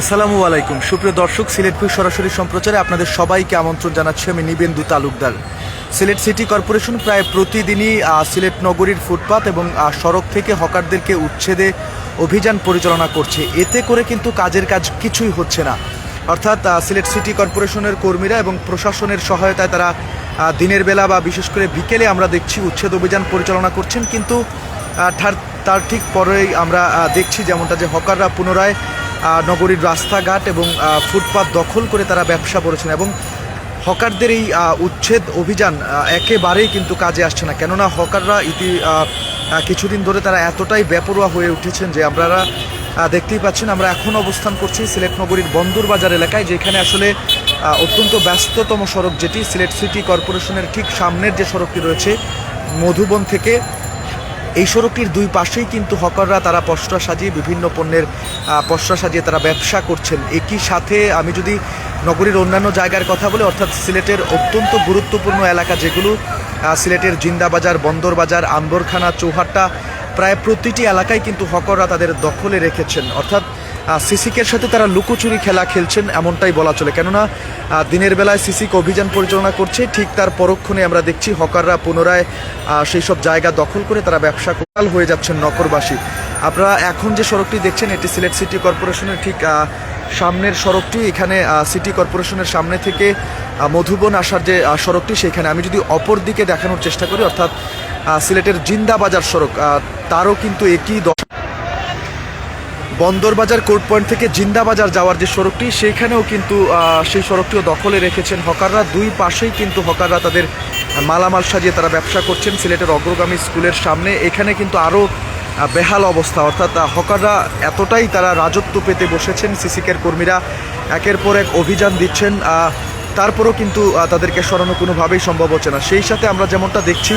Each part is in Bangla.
আসসালামু আলাইকুম। সুপ্রিয় দর্শক সিলেটপুর সরাসরি সম্প্রচারে আপনাদের সবাইকে আমন্ত্রণ জানাচ্ছি আমি নিবেন্দু তালুকদার। সিলেট সিটি কর্পোরেশন প্রায় প্রতিদিনই সিলেট নগরীর ফুটপাত এবং সড়ক থেকে হকারদেরকে উচ্ছেদে অভিযান পরিচালনা করছে। এতে করে কিন্তু কাজের কাজ কিছুই হচ্ছে না। অর্থাৎ সিলেট সিটি কর্পোরেশনের কর্মীরা এবং প্রশাসনের সহায়তায় তারা দিনের বেলা বা বিশেষ করে বিকেলে আমরা দেখছি উচ্ছেদ অভিযান পরিচালনা করছেন। কিন্তু তার ঠিক পরেই আমরা দেখছি যেমনটা যে হকাররা পুনরায় নগরীর রাস্তাঘাট এবং আহ, ফুটপাত দখল করে তারা ব্যবসা করেছেন এবং হকারদের এই উচ্ছেদ অভিযান একেবারেই কিন্তু কাজে আসছে না। কেননা হকাররা ইতি কিছুদিন ধরে তারা এতটাই বেপরোয়া হয়ে উঠেছেন যে আপনারা দেখতেই পাচ্ছেন আমরা এখন অবস্থান করছি সিলেট নগরীর বন্দর বাজার এলাকায় যেখানে আসলে অত্যন্ত ব্যস্ততম সড়ক যেটি সিলেট সিটি কর্পোরেশনের ঠিক সামনের যে সড়কটি রয়েছে মধুবন থেকে এই সড়কটির দুই পাশেই কিন্তু হকাররা তারা পশরা সাজিয়ে বিভিন্ন পণ্যের পশরা সাজিয়ে তারা ব্যবসা করছেন। একই সাথে আমি যদি নগরীর অন্যান্য জায়গার কথা বলি, অর্থাৎ সিলেটের অত্যন্ত গুরুত্বপূর্ণ এলাকা যেগুলো সিলেটের জিন্দাবাজার বন্দরবাজার আম্বরখানা, চৌহাট্টা, প্রায় প্রতিটি এলাকায় কিন্তু হকররা তাদের দখলে রেখেছেন। অর্থাৎ সিসিকের সাথে তারা লুকোচুরি খেলা খেলছেন, এমনটাই বলা চলে। কেননা দিনের বেলায় সিসিক অভিযান পরিচালনা করছে, ঠিক তার পরক্ষণে আমরা দেখছি হকাররা পুনরায় সেই সব জায়গা দখল করে তারা ব্যবসা কোটাল হয়ে যাচ্ছেন নগরবাসী। আপনারা এখন যে সড়কটি দেখছেন, এটি সিলেট সিটি কর্পোরেশনের ঠিক সামনের সড়কটি। এখানে সিটি কর্পোরেশনের সামনে থেকে মধুবন আসার যে সড়কটি, সেখানে আমি যদি অপর দিকে দেখানোর চেষ্টা করি, অর্থাৎ সিলেটের জিন্দাবাজার সড়ক তারও কিন্তু একই বন্দরবাজার কোর্ট পয়েন্ট থেকে জিন্দাবাজার যাওয়ার যে সড়কটি সেইখানেও কিন্তু সেই সড়কটিও দখলে রেখেছেন হকাররা। দুই পাশেই কিন্তু হকাররা তাদের মালামাল সাজিয়ে তারা ব্যবসা করছেন সিলেটের অগ্রগামী স্কুলের সামনে। এখানে কিন্তু আরও বেহাল অবস্থা। অর্থাৎ হকাররা এতটাই তারা রাজত্ব পেতে বসেছেন সিসিকের কর্মীরা। একের পর এক অভিযান দিচ্ছেন তারপরও কিন্তু তাদেরকে সরানো কোনোভাবেই সম্ভব হচ্ছে না। সেই সাথে আমরা যেমনটা দেখছি,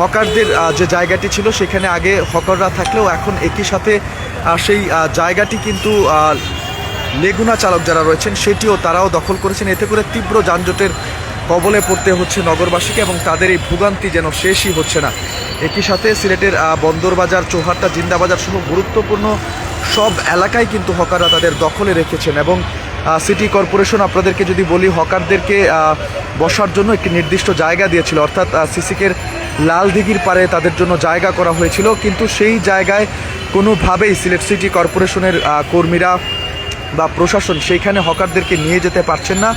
হকারদের যে জায়গাটি ছিল, সেখানে আগে হকাররা থাকলেও এখন একই সাথে সেই জায়গাটি কিন্তু লেগুনা চালক যারা রয়েছেন, সেটিও তারাও দখল করেছেন। এতে করে তীব্র যানজটের কবলে পড়তে হচ্ছে নগরবাসীকে এবং তাদের এই ভোগান্তি যেন শেষই হচ্ছে না। একই সাথে সিলেটের বন্দরবাজার, চৌহাট্টা, জিন্দাবাজার সহ গুরুত্বপূর্ণ সব এলাকায় কিন্তু হকাররা তাদের দখলে রেখেছেন এবং সিটি কর্পোরেশন আপনাদেরকে যদি বলি হকারদেরকে বসার জন্য একটি নির্দিষ্ট জায়গা দিয়েছিল। অর্থাৎ সিসিকের লাল দিঘির পারে তাদের জন্য জায়গা করা হয়েছিল। কিন্তু সেই জায়গায় কোনোভাবেই সিলেট সিটি কর্পোরেশনের কর্মীরা বা প্রশাসন সেইখানে হকারদেরকে নিয়ে যেতে পারছেন না।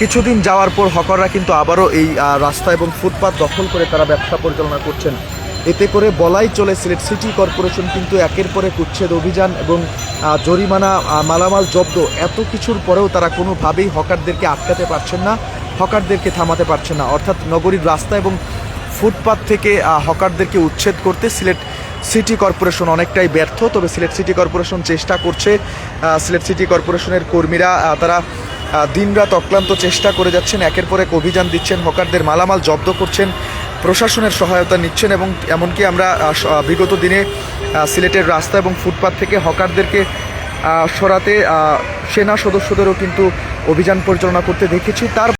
কিছুদিন যাওয়ার পর হকাররা কিন্তু আবারও এই রাস্তা এবং ফুটপাত দখল করে তারা ব্যবসা পরিচালনা করছেন। এতে করে বলাই চলে সিলেট সিটি কর্পোরেশন কিন্তু একের পরে এক উচ্ছেদ অভিযান এবং জরিমানা মালামাল জব্দ এত কিছুর পরেও তারা কোনোভাবেই হকারদেরকে আটকাতে পারছেন না, হকারদেরকে থামাতে পারছেন না। অর্থাৎ নগরীর রাস্তা এবং ফুটপাত থেকে হকারদেরকে উচ্ছেদ করতে সিলেট সিটি কর্পোরেশন অনেকটাই ব্যর্থ, তবে সিলেট সিটি কর্পোরেশন চেষ্টা করছে সিলেট সিটি কর্পোরেশনের কর্মীরা তারা দিনরাত অক্লান্ত চেষ্টা করে যাচ্ছেন, একের পর এক অভিযান দিচ্ছেন হকারদের মালামাল জব্দ করছেন, প্রশাসনের সহায়তা নিচ্ছেন এবং এমনকি আমরা বিগত দিনে সিলেটের রাস্তা এবং ফুটপাথ থেকে হকারদেরকে সরাতে সেনা সদস্যদেরও কিন্তু অভিযান পরিচালনা করতে দেখেছি। তার